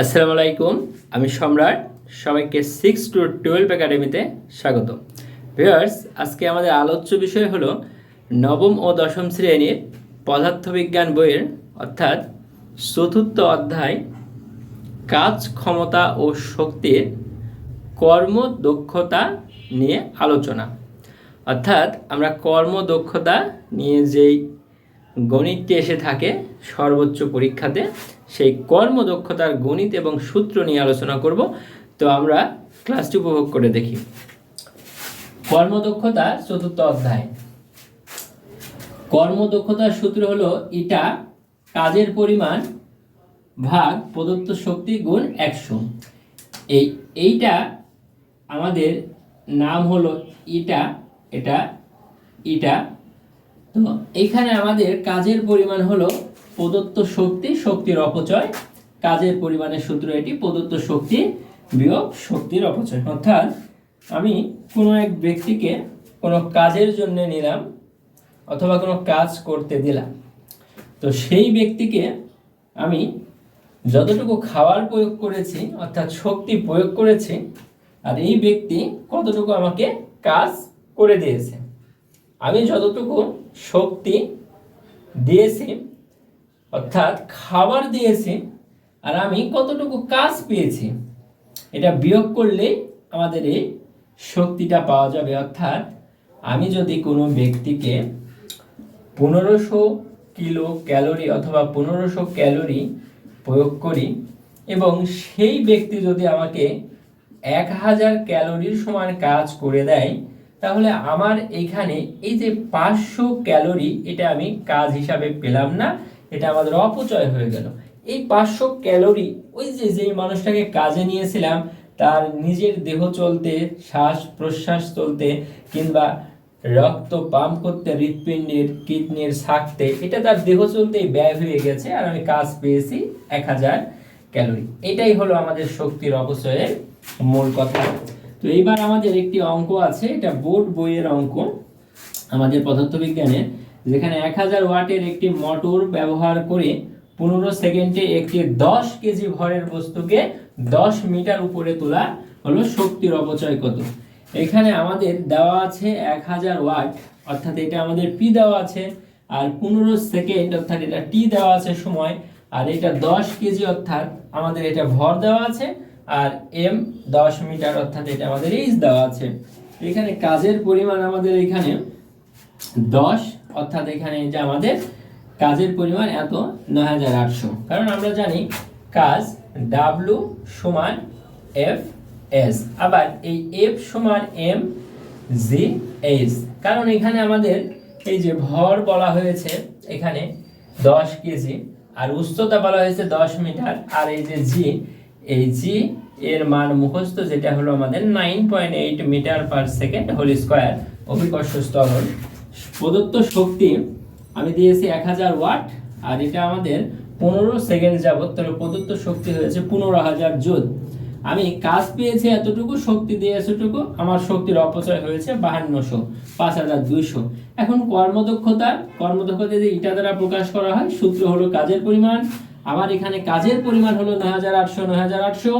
আসসালামু আলাইকুম, আমি সম্রাট, সবাইকে সিক্স টু টুয়েলভ একাডেমিতে স্বাগত ভিউয়ার্স, আজকে আমাদের আলোচ্য বিষয় হলো নবম ও দশম শ্রেণির পদার্থবিজ্ঞান বইয়ের, অর্থাৎ চতুর্থ অধ্যায়, কাজ ক্ষমতা ও শক্তির কর্মদক্ষতা নিয়ে আলোচনা। অর্থাৎ আমরা কর্মদক্ষতা নিয়ে যেই গণিতটি এসে থাকে সর্বোচ্চ পরীক্ষাতে। সেই কর্মদক্ষতার গণিত এবং সূত্র নিয়ে আলোচনা করব। তো আমরা ক্লাসটি উপভোগ করে দেখি। কর্মদক্ষতা চতুর্থ অধ্যায়। কর্মদক্ষতার সূত্র হলো এটা কাজের পরিমাণ ভাগ প্রদত্ত শক্তি গুণ একশো। এই এইটা আমাদের নাম হলো ইটা, এটা ইটা তো এখানে আমাদের কাজের পরিমাণ হলো প্রদত্ত শক্তি, শক্তির অপচয়। কাজের পরিমাণের সূত্র এটি, প্রদত্ত শক্তি বিয়োগ শক্তির অপচয়। অর্থাৎ আমি কোনো এক ব্যক্তিকে কোনো কাজের জন্য নিলাম অথবা কোনো কাজ করতে দিলাম। তো সেই ব্যক্তিকে আমি যতটুকু খাবার প্রয়োগ করেছি, অর্থাৎ শক্তি প্রয়োগ করেছি, আর এই ব্যক্তি কতটুকু আমাকে কাজ করে দিয়েছে। আমি যতটুকু শক্তি দিয়েছি, অর্থাৎ খাবার দিয়েছি, আর আমি কতটুকু কাজ পেয়েছি, এটা বিয়োগ করলে আমাদের এই শক্তিটা পাওয়া যাবে। অর্থাৎ আমি যদি কোনো ব্যক্তিকে পনেরোশো কিলো ক্যালোরি অথবা পনেরোশো ক্যালোরি প্রয়োগ করি এবং সেই ব্যক্তি যদি আমাকে এক হাজার ক্যালোরির সমান কাজ করে দেয় তাহলে আমার এখানে এই যে পাঁচশো ক্যালোরি এটা আমি কাজ হিসাবে পেলাম না, এটা আমাদের অপচয় হয়ে গেল। এই পাঁচশো ক্যালোরি, ওই যে যেই মানুষটাকে কাজে নিয়েছিলাম, তার নিজের দেহ চলতে, শ্বাস প্রশ্বাস চলতে, কিংবা রক্ত পাম্প করতে, হৃৎপিণ্ডের, কিডনির থাকতে এটা তার দেহ চলতেই ব্যয় হয়ে গেছে, আর আমি কাজ পেয়েছি এক হাজার ক্যালোরি। এটাই হলো আমাদের শক্তির অপচয়ের মূল কথা। তো এইবার আমাদের একটি অঙ্ক আছে, এটা বোর্ড বইয়ের অঙ্ক। আমাদের পদার্থবিজ্ঞানের যেখানে এক হাজার ওয়াটের একটি মোটর ব্যবহার করে পনেরো সেকেন্ডে একটি দশ কেজি ভরের বস্তুকে দশ মিটার উপরে তোলা হলো শক্তির অপচয় কত। এখানে আমাদের দেওয়া আছে এক হাজার ওয়াট, অর্থাৎ এটা আমাদের পি দেওয়া আছে, আর পনেরো সেকেন্ড, অর্থাৎ এটা টি দেওয়া আছে সময়, আর এটা দশ কেজি, অর্থাৎ আমাদের এটা ভর দেওয়া আছে আর এম দশ মিটার, অর্থাৎ এটা আমাদের এইচ দেওয়া আছে। এখানে কাজের পরিমাণ আমাদের এখানে দশ, অর্থাৎ এখানে যে আমাদের কাজের পরিমাণ এত নয় হাজার আটশো। কারণ আমরা জানি কাজ ডাব্লু সমান এফ এস আবার এই এফ সমান এম জি এইচ কারণ এখানে আমাদের এই যে ভর বলা হয়েছে, এখানে দশ কেজি, আর উচ্চতা বলা হয়েছে দশ মিটার, আর এই যে জি এই জি এর মান মুখস্থ, যেটা হলো আমাদের nine point eight metre per second whole square অভিকর্ষ স্তরণ প্রদত্ত শক্তি আমি দিয়েছি এক হাজার ওয়াট, আর এটা আমাদের পনেরো সেকেন্ড যাবত তাহলে প্রদত্ত শক্তি হয়েছে পনেরো হাজার জুল। আমি কাজ পেয়েছি এতটুকু, শক্তি দিয়ে এতটুকু, আমার শক্তির অপচয় হয়েছে বাহান্নশো, পাঁচ হাজার দুইশো। এখন কর্মদক্ষতা কর্মদক্ষতা যে ইটা দ্বারা প্রকাশ করা হয়, সূত্র হলো কাজের পরিমাণ আমার এখানে কাজের পরিমাণ হলো নয় হাজার আটশো, নয় হাজার আটশো।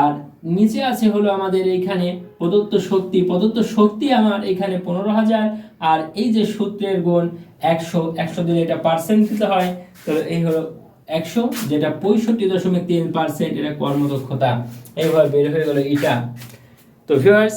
আর নিচে আছে হলো আমাদের এইখানে প্রদত্ত শক্তি। প্রদত্ত শক্তি আমার এখানে পনেরো হাজার। আর এই যে সূত্রের গুণ একশো একশো দিলে এটা পার্সেন্ট দিতে হয়। তো এই হলো একশো, যেটা পঁয়ষট্টি দশমিক তিন পার্সেন্ট এটা কর্মদক্ষতা। এইভাবে বের হয়ে গেল এটা। তো ভিউয়ার্স